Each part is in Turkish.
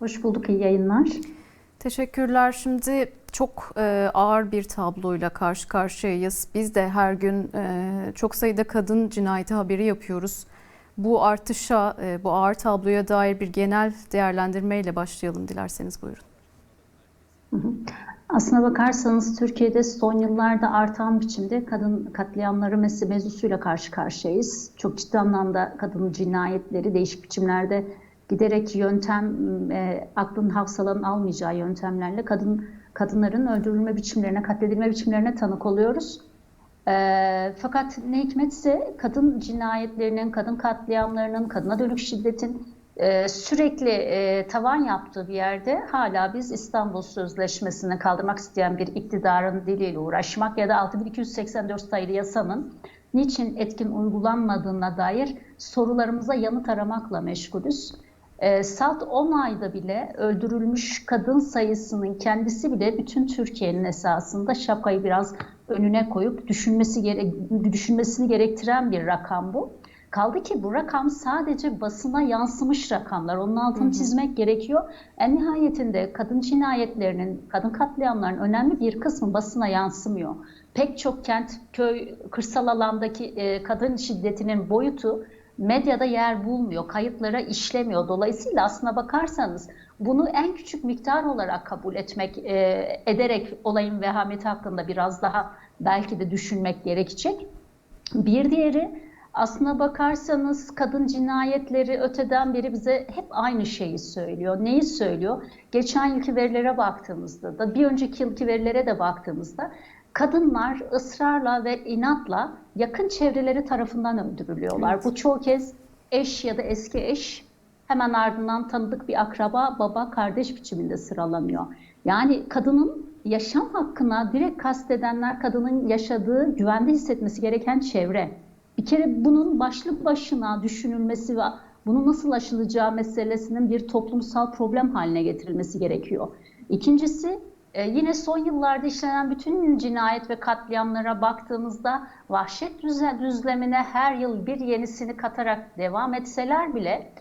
Hoş bulduk, iyi yayınlar. Teşekkürler. Şimdi çok e, ağır bir tabloyla karşı karşıyayız. Biz de her gün e, çok sayıda kadın cinayeti haberi yapıyoruz. Bu artışa, e, bu ağır tabloya dair bir genel değerlendirmeyle başlayalım dilerseniz buyurun. Aslına bakarsanız Türkiye'de son yıllarda artan biçimde kadın katliamları mevzusuyla karşı karşıyayız. Çok ciddi anlamda kadın cinayetleri değişik biçimlerde giderek yöntem, e, aklın hafsalanın almayacağı yöntemlerle kadın kadınların öldürülme biçimlerine, katledilme biçimlerine tanık oluyoruz. E, fakat ne hikmetse kadın cinayetlerinin, kadın katliamlarının, kadına dönük şiddetin e, sürekli e, tavan yaptığı bir yerde hala biz İstanbul Sözleşmesi'ni kaldırmak isteyen bir iktidarın diliyle uğraşmak ya da 6284 sayılı yasanın niçin etkin uygulanmadığına dair sorularımıza yanıt aramakla meşgulüz. E, salt 10 ayda bile öldürülmüş kadın sayısının kendisi bile bütün Türkiye'nin esasında şapkayı biraz önüne koyup düşünmesi gere düşünmesini gerektiren bir rakam bu. Kaldı ki bu rakam sadece basına yansımış rakamlar. Onun altını hı hı. çizmek gerekiyor. En nihayetinde kadın cinayetlerinin, kadın katliamlarının önemli bir kısmı basına yansımıyor. Pek çok kent, köy, kırsal alandaki e, kadın şiddetinin boyutu medyada yer bulmuyor, kayıtlara işlemiyor. Dolayısıyla aslına bakarsanız bunu en küçük miktar olarak kabul etmek, e, ederek olayın vehameti hakkında biraz daha belki de düşünmek gerekecek. Bir diğeri aslına bakarsanız kadın cinayetleri öteden beri bize hep aynı şeyi söylüyor. Neyi söylüyor? Geçen yılki verilere baktığımızda da bir önceki yılki verilere de baktığımızda kadınlar ısrarla ve inatla yakın çevreleri tarafından öldürülüyorlar. Evet. Bu çoğu kez eş ya da eski eş hemen ardından tanıdık bir akraba, baba, kardeş biçiminde sıralanıyor. Yani kadının yaşam hakkına direkt kastedenler kadının yaşadığı, güvende hissetmesi gereken çevre. Bir kere bunun başlı başına düşünülmesi ve bunun nasıl aşılacağı meselesinin bir toplumsal problem haline getirilmesi gerekiyor. İkincisi yine son yıllarda işlenen bütün cinayet ve katliamlara baktığımızda vahşet düzlemine her yıl bir yenisini katarak devam etseler bile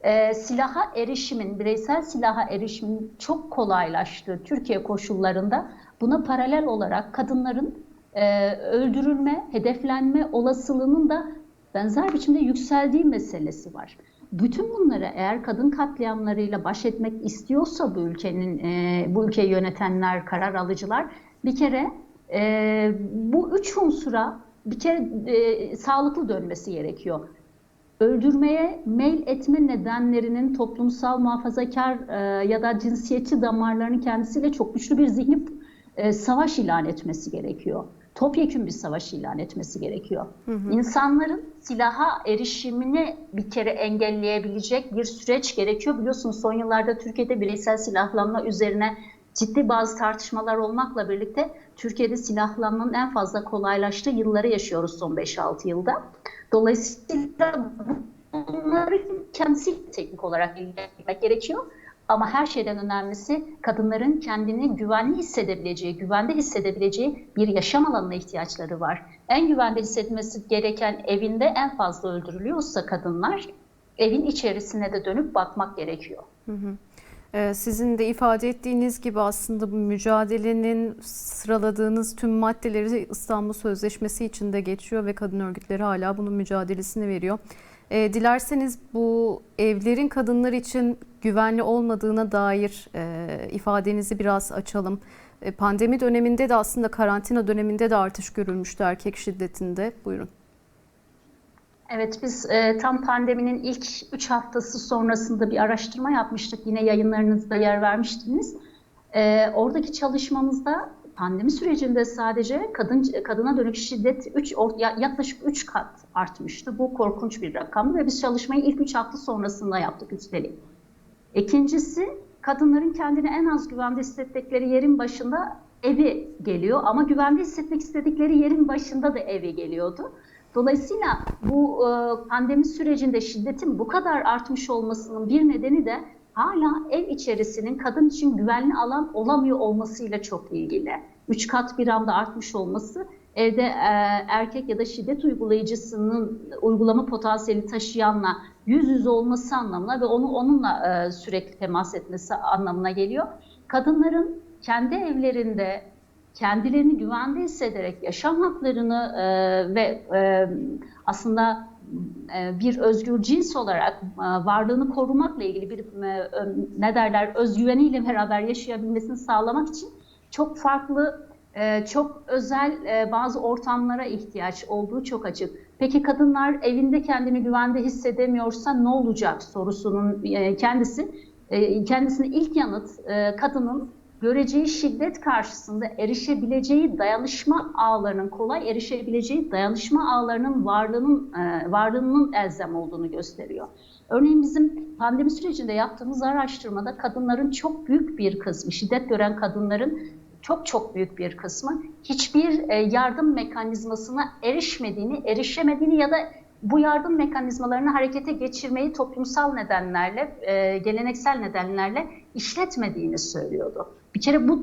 e, silaha erişimin, bireysel silaha erişimin çok kolaylaştığı Türkiye koşullarında buna paralel olarak kadınların e, öldürülme, hedeflenme olasılığının da benzer biçimde yükseldiği meselesi var. Bütün bunları eğer kadın katliamlarıyla baş etmek istiyorsa bu ülkenin, e, bu ülkeyi yönetenler, karar alıcılar bir kere e, bu üç unsura bir kere e, sağlıklı dönmesi gerekiyor. Öldürmeye mail etme nedenlerinin toplumsal muhafazakar e, ya da cinsiyetçi damarlarının kendisiyle çok güçlü bir zihni e, savaş ilan etmesi gerekiyor topyekun bir savaş ilan etmesi gerekiyor. Hı hı. İnsanların silaha erişimini bir kere engelleyebilecek bir süreç gerekiyor. Biliyorsunuz son yıllarda Türkiye'de bireysel silahlanma üzerine ciddi bazı tartışmalar olmakla birlikte Türkiye'de silahlanmanın en fazla kolaylaştığı yılları yaşıyoruz son 5-6 yılda. Dolayısıyla bunları kendisi teknik olarak ilgilenmek gerekiyor. Ama her şeyden önemlisi kadınların kendini güvenli hissedebileceği, güvende hissedebileceği bir yaşam alanına ihtiyaçları var. En güvende hissetmesi gereken evinde en fazla öldürülüyorsa kadınlar, evin içerisine de dönüp bakmak gerekiyor. Hı hı. Sizin de ifade ettiğiniz gibi aslında bu mücadelenin sıraladığınız tüm maddeleri İstanbul Sözleşmesi içinde geçiyor ve kadın örgütleri hala bunun mücadelesini veriyor. E, dilerseniz bu evlerin kadınlar için güvenli olmadığına dair e, ifadenizi biraz açalım. E, pandemi döneminde de aslında karantina döneminde de artış görülmüştü erkek şiddetinde. Buyurun. Evet biz e, tam pandeminin ilk 3 haftası sonrasında bir araştırma yapmıştık. Yine yayınlarınızda yer vermiştiniz. E, oradaki çalışmamızda pandemi sürecinde sadece kadın kadına dönük şiddet 3 yaklaşık 3 kat artmıştı. Bu korkunç bir rakamdı ve biz çalışmayı ilk 3 hafta sonrasında yaptık üstelik. İkincisi kadınların kendini en az güvende hissettikleri yerin başında evi geliyor ama güvende hissetmek istedikleri yerin başında da evi geliyordu. Dolayısıyla bu pandemi sürecinde şiddetin bu kadar artmış olmasının bir nedeni de hala ev içerisinin kadın için güvenli alan olamıyor olmasıyla çok ilgili. Üç kat bir anda artmış olması evde e, erkek ya da şiddet uygulayıcısının uygulama potansiyeli taşıyanla yüz yüze olması anlamına ve onu onunla e, sürekli temas etmesi anlamına geliyor. Kadınların kendi evlerinde kendilerini güvende hissederek yaşam haklarını e, ve e, aslında bir özgür cins olarak e, varlığını korumakla ilgili bir e, ne derler özgüveniyle beraber yaşayabilmesini sağlamak için çok farklı e, çok özel e, bazı ortamlara ihtiyaç olduğu çok açık. Peki kadınlar evinde kendini güvende hissedemiyorsa ne olacak sorusunun e, kendisi e, kendisine ilk yanıt e, kadının göreceği şiddet karşısında erişebileceği dayanışma ağlarının kolay erişebileceği dayanışma ağlarının varlığının e, varlığının elzem olduğunu gösteriyor. Örneğin bizim pandemi sürecinde yaptığımız araştırmada kadınların çok büyük bir kısmı, şiddet gören kadınların çok çok büyük bir kısmı hiçbir e, yardım mekanizmasına erişmediğini, erişemediğini ya da bu yardım mekanizmalarını harekete geçirmeyi toplumsal nedenlerle, e, geleneksel nedenlerle işletmediğini söylüyordu. Bir kere bu,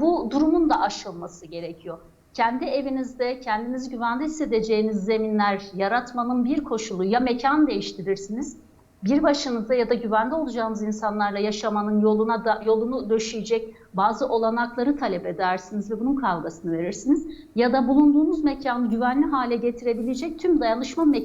bu durumun da aşılması gerekiyor. Kendi evinizde kendinizi güvende hissedeceğiniz zeminler yaratmanın bir koşulu ya mekan değiştirirsiniz, bir başınıza ya da güvende olacağınız insanlarla yaşamanın yoluna da yolunu döşeyecek bazı olanakları talep edersiniz ve bunun kavgasını verirsiniz. Ya da bulunduğunuz mekanı güvenli hale getirebilecek tüm dayanışma me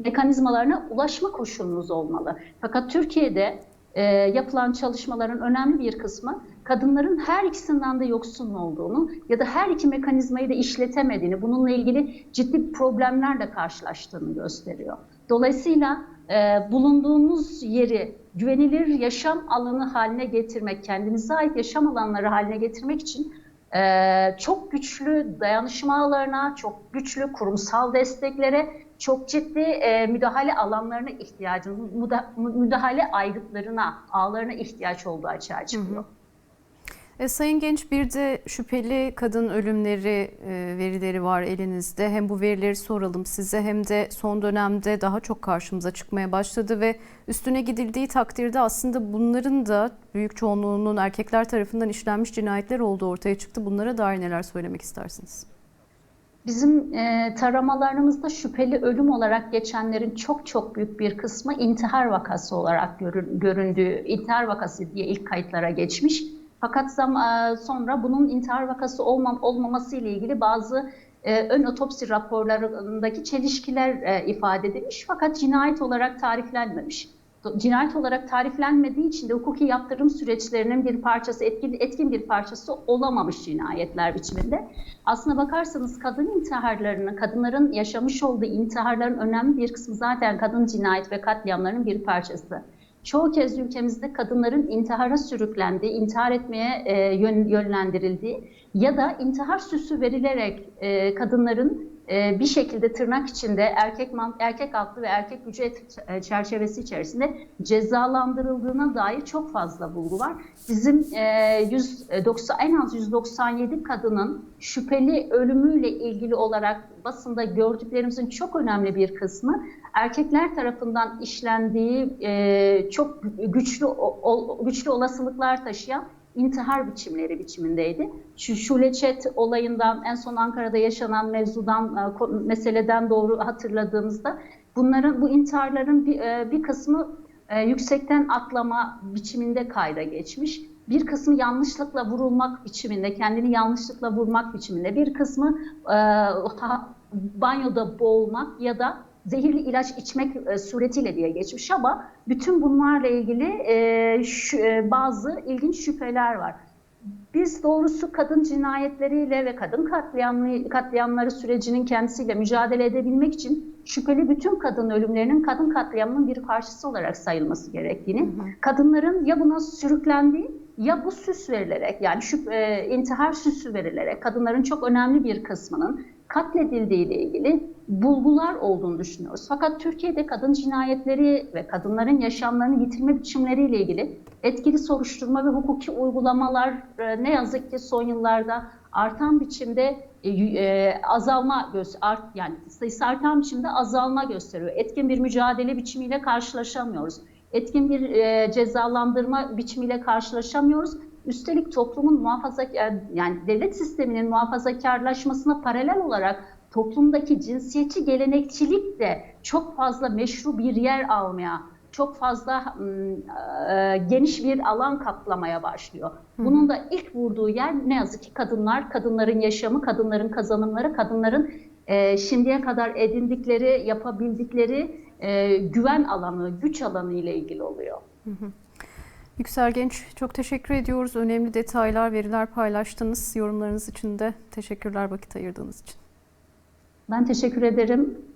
mekanizmalarına ulaşma koşulunuz olmalı. Fakat Türkiye'de e, yapılan çalışmaların önemli bir kısmı kadınların her ikisinden de yoksun olduğunu ya da her iki mekanizmayı da işletemediğini, bununla ilgili ciddi problemlerle karşılaştığını gösteriyor. Dolayısıyla e, bulunduğunuz yeri güvenilir yaşam alanı haline getirmek, kendinize ait yaşam alanları haline getirmek için e, çok güçlü dayanışma ağlarına, çok güçlü kurumsal desteklere, çok ciddi e, müdahale alanlarına ihtiyacımız, müdahale aygıtlarına, ağlarına ihtiyaç olduğu açığa çıkıyor. Hı hı. E, Sayın Genç bir de şüpheli kadın ölümleri e, verileri var elinizde. Hem bu verileri soralım size hem de son dönemde daha çok karşımıza çıkmaya başladı ve üstüne gidildiği takdirde aslında bunların da büyük çoğunluğunun erkekler tarafından işlenmiş cinayetler olduğu ortaya çıktı. Bunlara dair neler söylemek istersiniz? Bizim e, taramalarımızda şüpheli ölüm olarak geçenlerin çok çok büyük bir kısmı intihar vakası olarak görün, göründüğü, intihar vakası diye ilk kayıtlara geçmiş. Fakat sonra bunun intihar vakası olmam, olmaması ile ilgili bazı e, ön otopsi raporlarındaki çelişkiler e, ifade edilmiş fakat cinayet olarak tariflenmemiş. Cinayet olarak tariflenmediği için de hukuki yaptırım süreçlerinin bir parçası, etkin, etkin bir parçası olamamış cinayetler biçiminde. Aslına bakarsanız kadın intiharlarını, kadınların yaşamış olduğu intiharların önemli bir kısmı zaten kadın cinayet ve katliamlarının bir parçası çoğu kez ülkemizde kadınların intihara sürüklendiği, intihar etmeye e, yön, yönlendirildiği ya da intihar süsü verilerek e, kadınların e, bir şekilde tırnak içinde erkek erkek aklı ve erkek gücü e, çerçevesi içerisinde cezalandırıldığına dair çok fazla bulgu var. Bizim e, 190 en az 197 kadının şüpheli ölümüyle ilgili olarak basında gördüklerimizin çok önemli bir kısmı erkekler tarafından işlendiği e, çok güçlü güçlü olasılıklar taşıyan intihar biçimleri biçimindeydi. Şu Şuleçet olayından en son Ankara'da yaşanan mevzudan e, meseleden doğru hatırladığımızda bunların bu intiharların bir, e, bir kısmı e, yüksekten atlama biçiminde kayda geçmiş. Bir kısmı yanlışlıkla vurulmak biçiminde, kendini yanlışlıkla vurmak biçiminde. Bir kısmı e, banyoda boğulmak ya da zehirli ilaç içmek e, suretiyle diye geçmiş ama bütün bunlarla ilgili e, şu, e, bazı ilginç şüpheler var. Biz doğrusu kadın cinayetleriyle ve kadın katliamlı, katliamları sürecinin kendisiyle mücadele edebilmek için şüpheli bütün kadın ölümlerinin kadın katliamının bir parçası olarak sayılması gerektiğini, hı hı. kadınların ya buna sürüklendiği ya bu süs verilerek yani şu, e, intihar süsü verilerek kadınların çok önemli bir kısmının katledildiği ile ilgili bulgular olduğunu düşünüyoruz. Fakat Türkiye'de kadın cinayetleri ve kadınların yaşamlarını yitirme biçimleriyle ilgili etkili soruşturma ve hukuki uygulamalar e, ne yazık ki son yıllarda artan biçimde e, e, azalma art yani sayısı artan biçimde azalma gösteriyor. Etkin bir mücadele biçimiyle karşılaşamıyoruz. Etkin bir cezalandırma biçimiyle karşılaşamıyoruz Üstelik toplumun muhafazakar yani devlet sisteminin muhafazakarlaşmasına paralel olarak toplumdaki cinsiyetçi gelenekçilik de çok fazla meşru bir yer almaya, çok fazla e, geniş bir alan kaplamaya başlıyor. Bunun da ilk vurduğu yer ne yazık ki kadınlar, kadınların yaşamı, kadınların kazanımları, kadınların e, şimdiye kadar edindikleri, yapabildikleri e, güven alanı, güç alanı ile ilgili oluyor. Yüksel Genç çok teşekkür ediyoruz. Önemli detaylar, veriler paylaştınız. Yorumlarınız için de teşekkürler vakit ayırdığınız için. Ben teşekkür ederim.